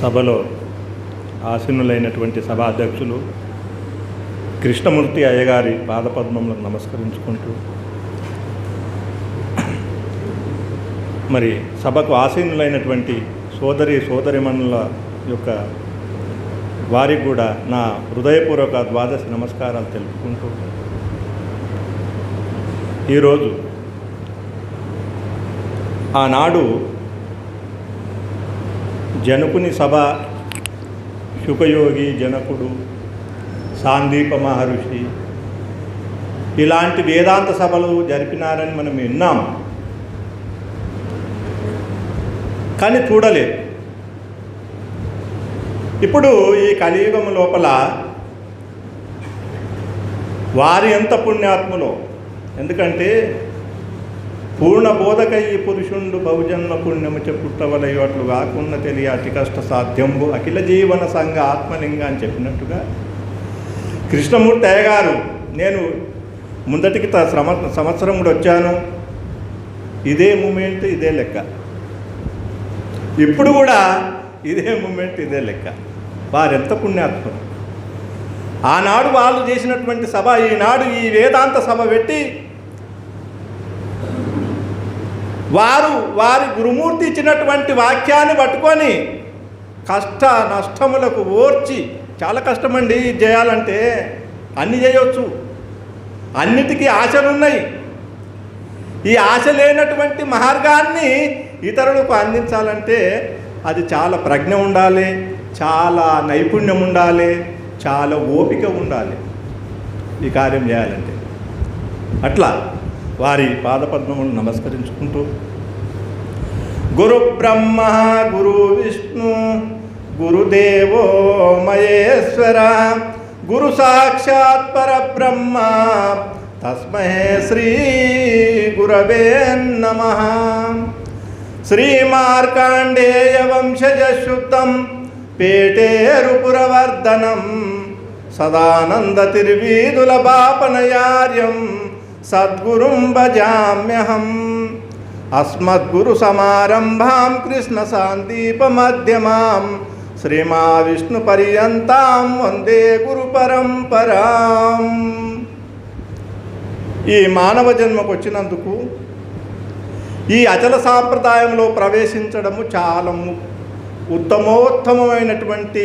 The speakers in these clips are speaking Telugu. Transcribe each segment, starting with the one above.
సభలో ఆసీనులైనటువంటి సభాధ్యక్షులు కృష్ణమూర్తి అయ్యగారి పాదపద్మములకు నమస్కరించుకుంటూ మరి సభకు ఆసీనులైనటువంటి సోదరి సోదరిమణుల యొక్క వారికి కూడా నా హృదయపూర్వక ద్వాదశి నమస్కారాలు తెలుపుకుంటూ ఈరోజు ఆనాడు జనకుని సభ శుకయోగి జనకుడు సాందీప మహర్షి. ఇలాంటి వేదాంత సభలు జరిపినారని మనం విన్నాం. కానీ చూడలేదు. ఇప్పుడు ఈ కలియుగం లోపల వారి ఎంత పుణ్యాత్ములో? ఎందుకంటే పూర్ణ బోధక ఈ పురుషుండు బహుజన్మ పుణ్యము చెప్పుట్టవలయో అట్లు కాకుండా తెలియ అతి కష్ట సాధ్యంబు అఖిల జీవన సంఘ ఆత్మలింగ అని చెప్పినట్టుగా కృష్ణమూర్తి అయ్యగారు నేను ముందటికి త- శ్రమ సంవత్సరం కూడా వచ్చాను. ఇదే మూమెంట్ ఇదే లెక్క. ఇప్పుడు కూడా ఇదే మూమెంట్ ఇదే లెక్క. వారెంత పుణ్యాత్మ ఆనాడు వాళ్ళు చేసినటువంటి సభ ఈనాడు ఈ వేదాంత సభ పెట్టి వారు వారి గురుమూర్తి ఇచ్చినటువంటి వాక్యాన్ని పట్టుకొని కష్ట నష్టములకు ఓర్చి చాలా కష్టమండి ఇది చేయాలంటే అన్ని చేయవచ్చు అన్నిటికీ ఆశలు ఉన్నాయి ఈ ఆశ లేనటువంటి మార్గాన్ని ఇతరులకు అందించాలంటే అది చాలా ప్రజ్ఞ ఉండాలి చాలా నైపుణ్యం ఉండాలి చాలా ఓపిక ఉండాలి ఈ కార్యం చేయాలంటే. అట్లా వారి పాదపద్మములను నమస్కరించుకుంటూ గురు బ్రహ్మ గురు విష్ణు గురుదేవో మహేశ్వర గురు సాక్షాత్ పరబ్రహ్మ తస్మహే శ్రీ గురవే నమ. శ్రీమార్కాండేయ వంశజ శుద్ధం పేటేరుపురవర్ధనం సదానంద తిరువీదుల బాపనయార్యం సద్గురుం భజామ్యహం అస్మద్గురు సమారంభాం కృష్ణ సాందీప మధ్యమాం శ్రీమా విష్ణు పర్యంతాం వందే గురు పరంపరాం ఈ మానవ జన్మకు వచ్చినందుకు ఈ అచల సాంప్రదాయంలో ప్రవేశించడము చాలా ఉత్తమోత్తమైనటువంటి ఉత్తమోత్తమమైనటువంటి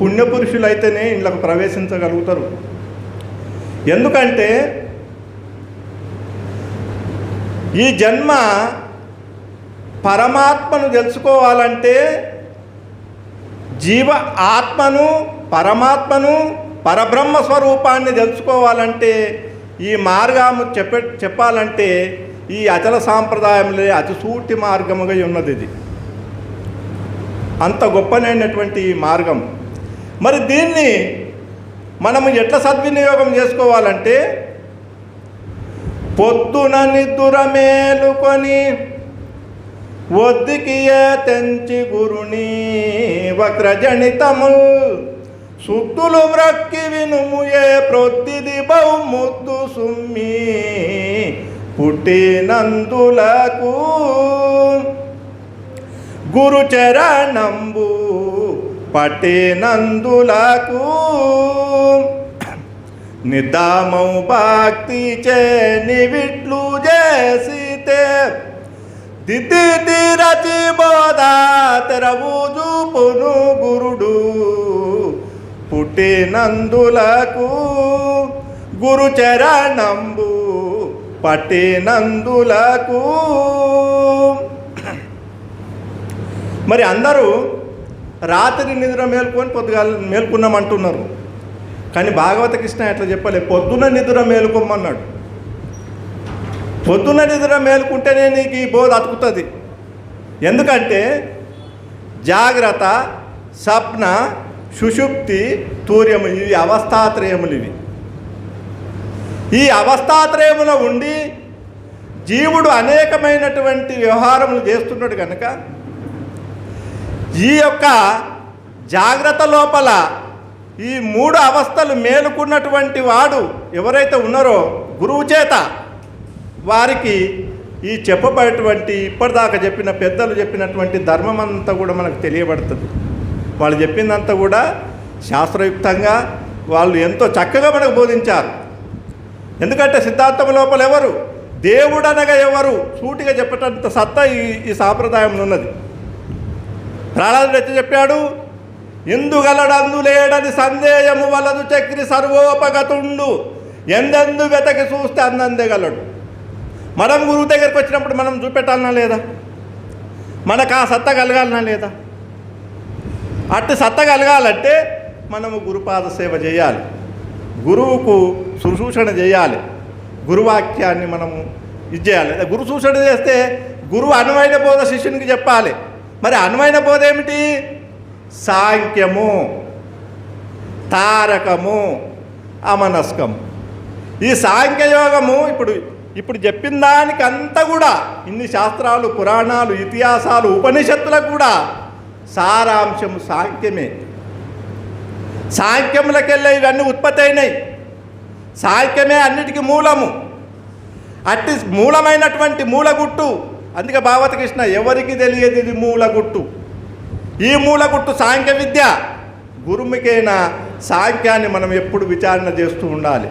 పుణ్యపురుషులైతేనే ఇండ్లకు ప్రవేశించగలుగుతారు. ఎందుకంటే ఈ జన్మ పరమాత్మను తెలుసుకోవాలంటే జీవ ఆత్మను పరమాత్మను పరబ్రహ్మ స్వరూపాన్ని తెలుసుకోవాలంటే ఈ మార్గము చెప్ప చెప్పాలంటే ఈ అచల సాంప్రదాయంలో అతిసూటి మార్గముగా ఉన్నది ఇది. అంత గొప్పనైనటువంటి ఈ మార్గం. మరి దీన్ని మనము ఎట్లా సద్వినియోగం చేసుకోవాలంటే పొద్దున నిద్దుర మేలుకొని ఒద్దికియే తెంచి గురుని వక్రజనితముల్ సుత్తులు వ్రక్కి వినుముయే ప్రొద్దిది బహుముద్దు సుమ్మి పుట్టినందులకు. గురు చరణంబు పట్టినందులకు. నిదామౌ భక్తి చే నివిట్లు చేసితే దిద్ది తిరచి బోధ తెరవు చూపును గురుడు పుట్టినందులకు గురు చరణంబు పట్టినందులకు. మరి అందరూ రాత్రి నిద్ర మేల్కొని పొద్దుగాల మేల్కున్నామంటున్నారు. కానీ భాగవత కృష్ణ ఎట్లా చెప్పలే? పొద్దున నిద్ర మేలుకోమన్నాడు. పొద్దున నిద్ర మేలుకుంటేనే నీకు ఈ బోధ అతుకుతుంది. ఎందుకంటే జాగ్రత్త స్వప్న సుషుప్తి తూర్యము ఇవి అవస్థాత్రయములు ఇవి. ఈ అవస్థాత్రయములో ఉండి జీవుడు అనేకమైనటువంటి వ్యవహారములు చేస్తున్నాడు కనుక ఈ యొక్క జాగ్రత్త లోపల ఈ మూడు అవస్థలు మేలుకున్నటువంటి వాడు ఎవరైతే ఉన్నారో గురువు చేత వారికి ఈ చెప్పబడేటువంటి ఇప్పటిదాకా చెప్పిన పెద్దలు చెప్పినటువంటి ధర్మం అంతా కూడా మనకు తెలియబడుతుంది. వాళ్ళు చెప్పిందంతా కూడా శాస్త్రయుక్తంగా వాళ్ళు ఎంతో చక్కగా మనకు బోధించారు. ఎందుకంటే సిద్ధాంతం లోపల ఎవరు? దేవుడు అనగా ఎవరు? సూటిగా చెప్పేటంత సత్తా ఈ ఈ సాంప్రదాయంలో ఉన్నది. ప్రహ్లాదుడు ఎత్తి చెప్పాడు? ఎందుగలడందు లేడని సందేహము వలదు చక్రి సర్వోపగతుండు. ఎందెందు వెతకి చూస్తే అందందగలడు మనం గురువు దగ్గరికి వచ్చినప్పుడు మనం చూపెట్టాలనా లేదా? మనకు ఆ సత్త కలగాలనా లేదా? అట్టి సత్త కలగాలంటే మనము గురుపాద సేవ చేయాలి. గురువుకు సుశూషణ చేయాలి. గురువాక్యాన్ని మనము ఇది చేయాలి. గురు సూచన చేస్తే గురువు అనువైన బోధ శిష్యునికి చెప్పాలి. మరి అనువైన బోధ ఏమిటి? సాంఖ్యము తారకము అమనస్కము. ఈ సాంఖ్యయోగము ఇప్పుడు ఇప్పుడు చెప్పిన దానికంతా కూడా ఇన్ని శాస్త్రాలు పురాణాలు ఇతిహాసాలు ఉపనిషత్తులకు కూడా సారాంశము సాంఖ్యమే. సాంఖ్యములకెళ్ళే ఇవన్నీ ఉత్పత్తి అయినాయి సాంఖ్యమే అన్నిటికీ మూలము. అట్టి మూలమైనటువంటి మూలగుట్టు అందుకే భాగవత కృష్ణ ఎవరికి తెలియదు ఇది మూలగుట్టు. ఈ మూలగుట్టు సాంఖ్య విద్య గురుముఖైన సాంఖ్యాన్ని మనం ఎప్పుడు విచారణ చేస్తూ ఉండాలి.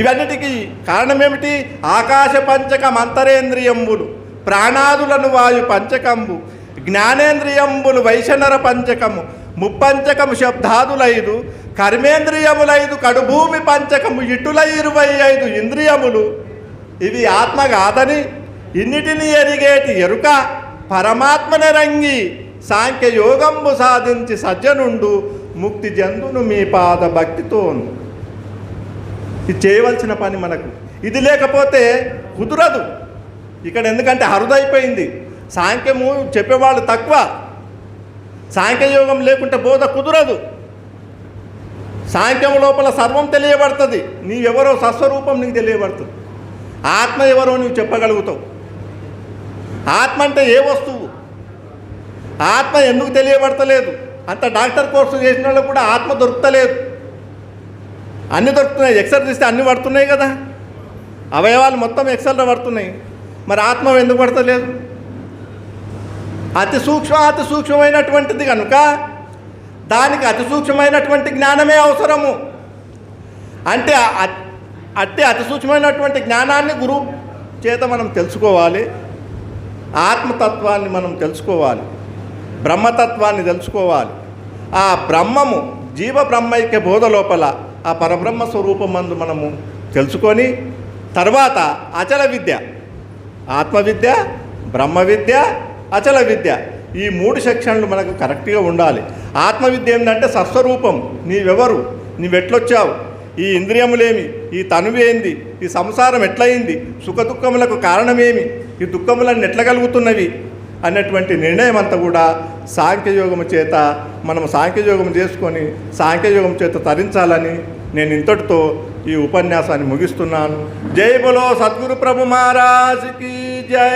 ఇవన్నిటికీ కారణం ఏమిటి ఆకాశ పంచకం అంతరేంద్రియంబులు ప్రాణాదులను వాయు పంచకంబు జ్ఞానేంద్రియంబులు వైశనర పంచకము ముప్పంచకము శబ్దాదులైదు కర్మేంద్రియములైదు కడుభూమి పంచకము ఇటుల ఇరవై ఐదు ఇంద్రియములు. ఇవి ఆత్మ కాదని ఇన్నిటిని ఎరిగేటి ఎరుక పరమాత్మని రంగి సాంఖ్య యోగంబు సాధించి సజ్జనుండు ముక్తి జంతును మీ పాద భక్తితోను ఇది చేయవలసిన పని మనకు. ఇది లేకపోతే కుదరదు. ఇక్కడ ఎందుకంటే అరుదైపోయింది. సాంఖ్యము చెప్పేవాళ్ళు తక్కువ. సాంఖ్యయోగం లేకుంటే బోధ కుదరదు. సాంఖ్యం లోపల సర్వం తెలియబడుతుంది. నీవెవరో సస్వరూపం నీకు తెలియబడుతుంది. ఆత్మ ఎవరో నువ్వు చెప్పగలుగుతావు. ఆత్మ అంటే ఏ వస్తువు? ఆత్మ ఎందుకు తెలియబడతలేదు? అంత డాక్టర్ కోర్సు చేసిన వాళ్ళకు కూడా ఆత్మ దొరుకుతలేదు. అన్నీ దొరుకుతున్నాయి. ఎక్సర్ తీస్తే అన్నీ పడుతున్నాయి కదా. అవయవాలు మొత్తం ఎక్సర్లో పడుతున్నాయి. మరి ఆత్మ ఎందుకు పడతలేదు? అతి సూక్ష్మ అతి సూక్ష్మమైనటువంటిది కనుక దానికి అతి సూక్ష్మమైనటువంటి జ్ఞానమే అవసరము. అంటే అట్టి అతి సూక్ష్మమైనటువంటి జ్ఞానాన్ని గురువు చేత మనం తెలుసుకోవాలి. ఆత్మతత్వాన్ని మనం తెలుసుకోవాలి. బ్రహ్మతత్వాన్ని తెలుసుకోవాలి. ఆ బ్రహ్మము జీవ బ్రహ్మైక్య బోధ లోపల ఆ పరబ్రహ్మ స్వరూపమందు మనము తెలుసుకొని తర్వాత అచల విద్య. ఆత్మవిద్య బ్రహ్మ విద్య అచల విద్య. ఈ మూడు సెక్షన్లు మనకు కరెక్ట్గా ఉండాలి. ఆత్మవిద్య ఏంటంటే సస్వరూపం. నీవెవరు? నీవెట్లొచ్చావు? ఈ ఇంద్రియములేమి? ఈ తనువేంది ఈ సంసారం ఎట్లయింది? సుఖదుఖములకు కారణమేమి? ఈ దుఃఖములన్నీ ఎట్ల కలుగుతున్నవి అన్నటువంటి నిర్ణయం అంతా కూడా సాంఖ్యయోగం చేత మనం సాంఖ్యయోగం చేసుకొని సాంఖ్యయోగం చేత తరించాలని నేను ఇంతటితో ఈ ఉపన్యాసాన్ని ముగిస్తున్నాను. జై బలో సద్గురు ప్రభు మహారాజ్కి జై.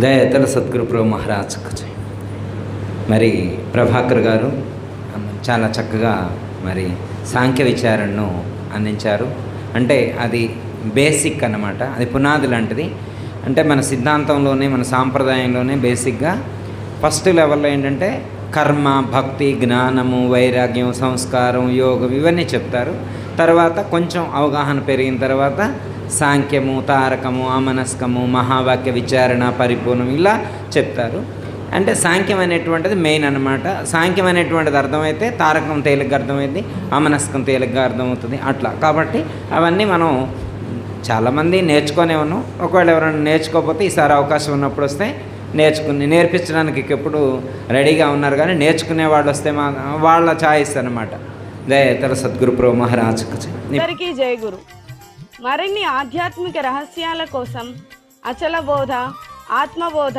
దయతల సద్గురు ప్రభు మహారాజ్కు జై. మరి ప్రభాకర్ గారు చాలా చక్కగా మరి సాంఖ్య విచారణను అందించారు. అంటే అది బేసిక్ అన్నమాట. అది పునాది లాంటిది. అంటే మన సిద్ధాంతంలోనే మన సాంప్రదాయంలోనే బేసిక్గా ఫస్ట్ లెవెల్లో ఏంటంటే కర్మ భక్తి జ్ఞానము వైరాగ్యం సంస్కారం యోగం ఇవన్నీ చెప్తారు. తర్వాత కొంచెం అవగాహన పెరిగిన తర్వాత సాంఖ్యము తారకము అమనస్కము మహావాక్య విచారణ పరిపూర్ణం ఇలా చెప్తారు. అంటే సాంఖ్యం అనేటువంటిది మెయిన్ అనమాట సాంఖ్యం అనేటువంటిది అర్థమైతే తారకం తేలిగ్గా అర్థమైంది అమనస్కం తేలిగ్గా అర్థమవుతుంది అట్లా. కాబట్టి అవన్నీ మనం చాలామంది నేర్చుకునే ఉన్నాం. ఒకవేళ ఎవరైనా నేర్చుకోకపోతే ఈసారి అవకాశం ఉన్నప్పుడు వస్తే నేర్చుకుని నేర్పించడానికి ఎప్పుడు రెడీగా ఉన్నారు కానీ నేర్చుకునే వాళ్ళు వస్తే మా వాళ్ళ ఛాయిస్ అనమాట దయతల సద్గురు ప్రభు మహారాజుకు జై. అందరికీ జయ గురు. మరిన్ని ఆధ్యాత్మిక రహస్యాల కోసం అచల బోధ ఆత్మబోధ